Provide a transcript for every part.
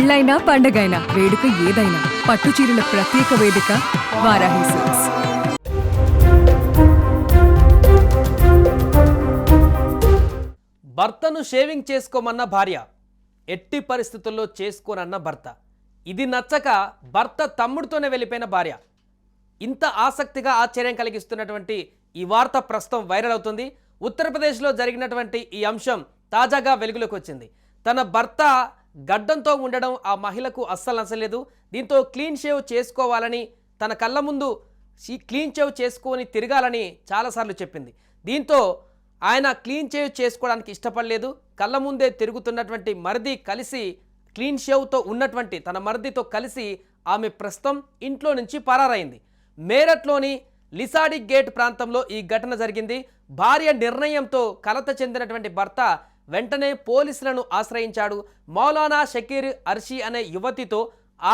పెళ్ళైనా పండగైనా వేడుక ఏదైనా పట్టు చీరల ప్రత్యేక వేదిక వారాహి సిల్క్స్. భర్తను షేవింగ్ చేసుకోమన్న భార్య ఎట్టి పరిస్థితుల్లో చేసుకోనన్న భర్త. ఇది నచ్చక భర్త తమ్ముడితోనే వెళ్ళిపోయిన భార్య. ఇంత ఆసక్తిగా ఆశ్చర్యం కలిగిస్తున్నటువంటి ఈ వార్త ప్రస్తుతం వైరల్ అవుతుంది. ఉత్తరప్రదేశ్లో జరిగినటువంటి ఈ అంశం తాజాగా వెలుగులోకి వచ్చింది. తన భర్త గడ్డంతో ఉండడం ఆ మహిళకు అస్సలు నచ్చలేదు. దీంతో క్లీన్ షేవ్ చేసుకోవాలని తన కళ్ళ ముందు క్లీన్ షేవ్ చేసుకొని తిరగాలని చాలాసార్లు చెప్పింది. దీంతో ఆయన క్లీన్ షేవ్ చేసుకోవడానికి ఇష్టపడలేదు. కళ్ళ ముందే తిరుగుతున్నటువంటి మరిది కలిసి క్లీన్ షేవ్తో ఉన్నటువంటి తన మరిదితో కలిసి ఆమె ప్రస్తుతం ఇంట్లో నుంచి పరారైంది. మేరట్లోని లిసాడి గేట్ ప్రాంతంలో ఈ ఘటన జరిగింది. భార్య నిర్ణయంతో కలత చెందినటువంటి భర్త వెంటనే పోలీసులను ఆశ్రయించాడు. మౌలానా షకీర్ అర్షి అనే యువతితో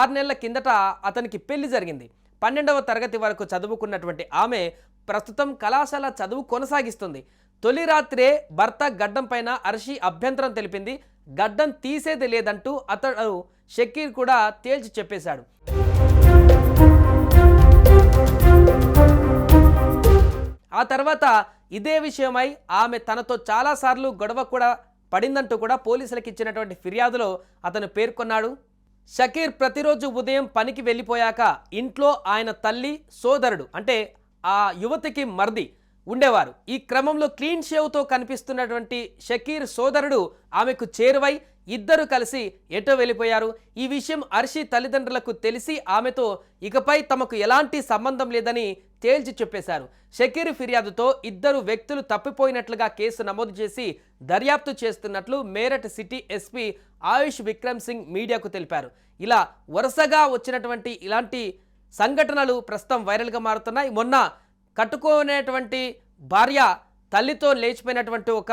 ఆరు నెలల కిందట అతనికి పెళ్ళి జరిగింది. పన్నెండవ తరగతి వరకు చదువుకున్నటువంటి ఆమె ప్రస్తుతం కళాశాల చదువు కొనసాగిస్తుంది. తొలి రాత్రే భర్త గడ్డం పైన అర్షి అభ్యంతరం తెలిపింది. గడ్డం తీసేది లేదంటూ అతడు షకీర్ కూడా తేల్చి చెప్పేశాడు. ఆ తర్వాత ఇదే విషయమై ఆమె తనతో చాలాసార్లు గొడవ కూడా పడిందంటూ కూడా పోలీసులకు ఇచ్చినటువంటి ఫిర్యాదులో అతను పేర్కొన్నాడు. షకీర్ ప్రతిరోజు ఉదయం పనికి వెళ్ళిపోయాక ఇంట్లో ఆయన తల్లి సోదరుడు అంటే ఆ యువతికి మర్ది ఉండేవారు. ఈ క్రమంలో క్లీన్ షేవ్తో కనిపిస్తున్నటువంటి షకీర్ సోదరుడు ఆమెకు చేరువై ఇద్దరు కలిసి ఎటో వెళ్ళిపోయారు. ఈ విషయం అర్షి తల్లిదండ్రులకు తెలిసి ఆమెతో ఇకపై తమకు ఎలాంటి సంబంధం లేదని తేల్చి చెప్పేశారు. షకీర్ ఫిర్యాదుతో ఇద్దరు వ్యక్తులు తప్పిపోయినట్లుగా కేసు నమోదు చేసి దర్యాప్తు చేస్తున్నట్లు మేరట్ సిటీ ఎస్పీ ఆయుష్ విక్రమ్ సింగ్ మీడియాకు తెలిపారు. ఇలా వరుసగా వచ్చినటువంటి ఇలాంటి సంఘటనలు ప్రస్తుతం వైరల్గా మారుతున్నాయి. మొన్న కట్టుకునేటువంటి భార్య తల్లితో లేచిపోయినటువంటి ఒక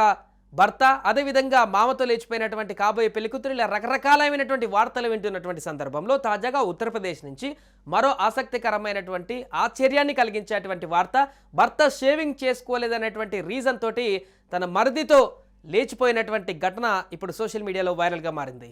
భర్త అదేవిధంగా మామతో లేచిపోయినటువంటి కాబోయే పెళ్ళికూతురు ఇలా రకరకాలైనటువంటి వార్తలు వింటున్నటువంటి సందర్భంలో తాజాగా ఉత్తరప్రదేశ్ నుంచి మరో ఆసక్తికరమైనటువంటి ఆశ్చర్యాన్ని కలిగించేటువంటి వార్త భర్త షేవింగ్ చేసుకోలేదనేటువంటి రీజన్ తోటి తన మరిదితో లేచిపోయినటువంటి ఘటన ఇప్పుడు సోషల్ మీడియాలో వైరల్గా మారింది.